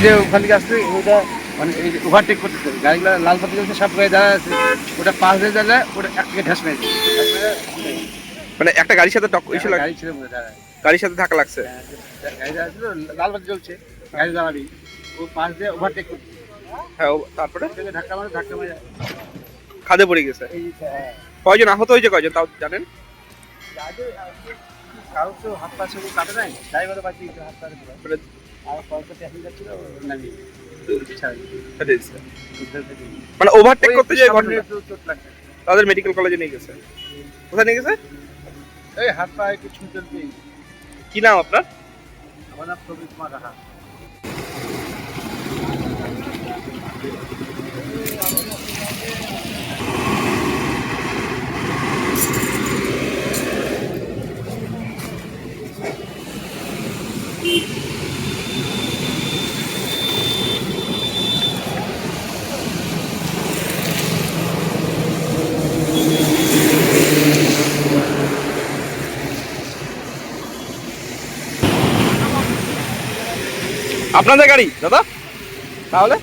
যে ওখান থেকে আসছে ওটা মানে এই ওভারটেক করতেছে গাড়িগুলো লাল পাতি জ্বলছে সব গাড়ি দাঁড়া আছে। ওটা পাশ দিয়ে দাঁড়ালে ওটা এক থেকে ঢাস মেরেছে মানে একটা গাড়ির সাথে টক লাগ- গাড়ি ছিল দাঁড়ায়। গাড়ির সাথে ধাক্কা লাগছে? গাড়ি দাঁড়া ছিল লাল পাতি জ্বলছে গাড়ি দাঁড়াবি ও পাশ দিয়ে ওভারটেক করতেছে হ্যাঁ তারপরে? ধাক্কা মারে ধাক্কা মারে। খাদে পড়ে গেছে। এই হ্যাঁ। কয়জন? আহত হয়েছে কয়জন? তাও জানেন? কারও তো হাত পা কাটে নাই? ড্রাইভারও বাকি হাত পা আর কয়েকটা প্যাসেঞ্জার ছিল নামি মানে ওভারটেক করতে যে ঘটনা তাদের মেডিকেল কলেজে নিয়ে গেছে। কোথায় নিয়ে গেছে? এই হাত পা একটু ছুঁচল দিয়ে কি নাম আপনার? আমার নাম প্রবীর কুমার রাহা। আপনাদের গাড়ি, দাদা। তাহলে?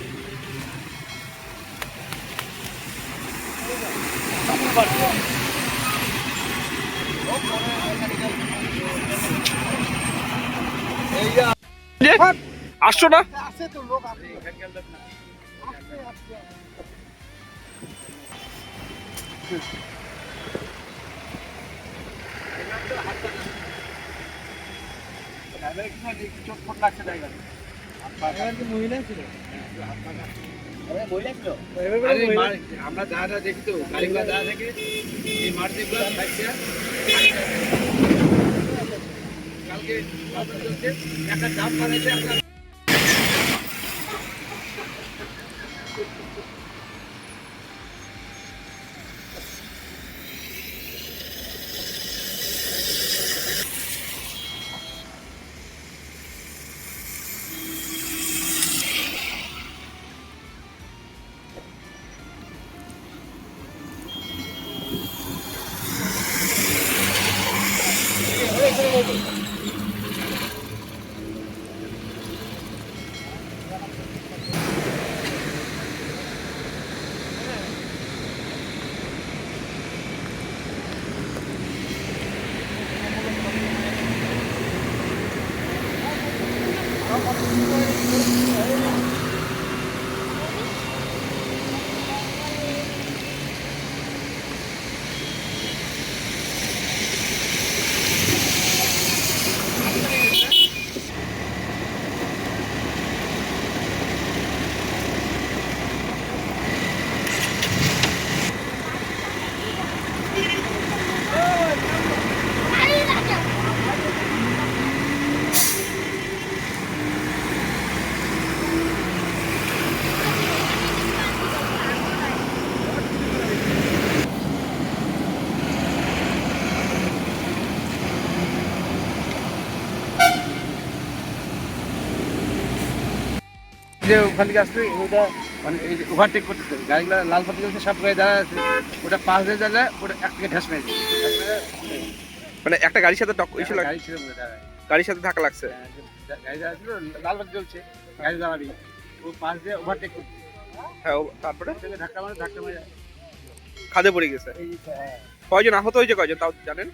আসছো না? আছে তো লোক আছে এখানকার লোক না চোট ফোট লাগছে ড্রাইভারে আমরা যা দেখি তো গাড়িগুলো যা দেখে এই মারুতি গুলো থাকছে কালকে আপনার একটা চাপ বানাইছে একটা যে ওখান থেকে আসছে ওটা মানে এই ওভারটেক করতেছে গাড়িগুলো লাল পাতি জ্বলছে সব গাড়ি দাঁড়া আছে। ওটা পাশ দিয়ে দাঁড়ালে ওটা এক থেকে ঢাস মেরে মানে একটা গাড়ির সাথে টক ইসে গাড়ি হয় দাঁড়ায় গাড়ির সাথে ধাক্কা লাগছে? গাড়ি দাঁড়া ছিল লাল বাতি জ্বলছে গাড়ি দাঁড়াবি ও পাশ দিয়ে ওভারটেক করছে। হ্যাঁ তারপরে? ধাক্কা মারে ধাক্কা মারে। খাদে পড়ে গেছে। হ্যাঁ। কয়জন? আহত হয়েছে কয়জন তাও জানেন?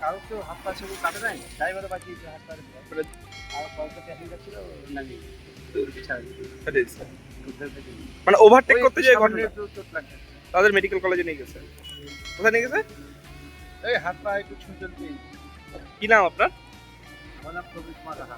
কারও তো হাত পা সবু কাটে নাই? ড্রাইভারও বাকি হাত পা। মানে আর কয়েকটা প্যাসেঞ্জার ছিল নামি মানে ওভারটেক করতে যে ঘটনা। তাদের মেডিকেল কলেজে নিয়ে গেছে। কোথায় নিয়ে গেছে? এই হাত পা একটু ছুঁচল কি নাম আপনার? আমার প্রবীর রাহা।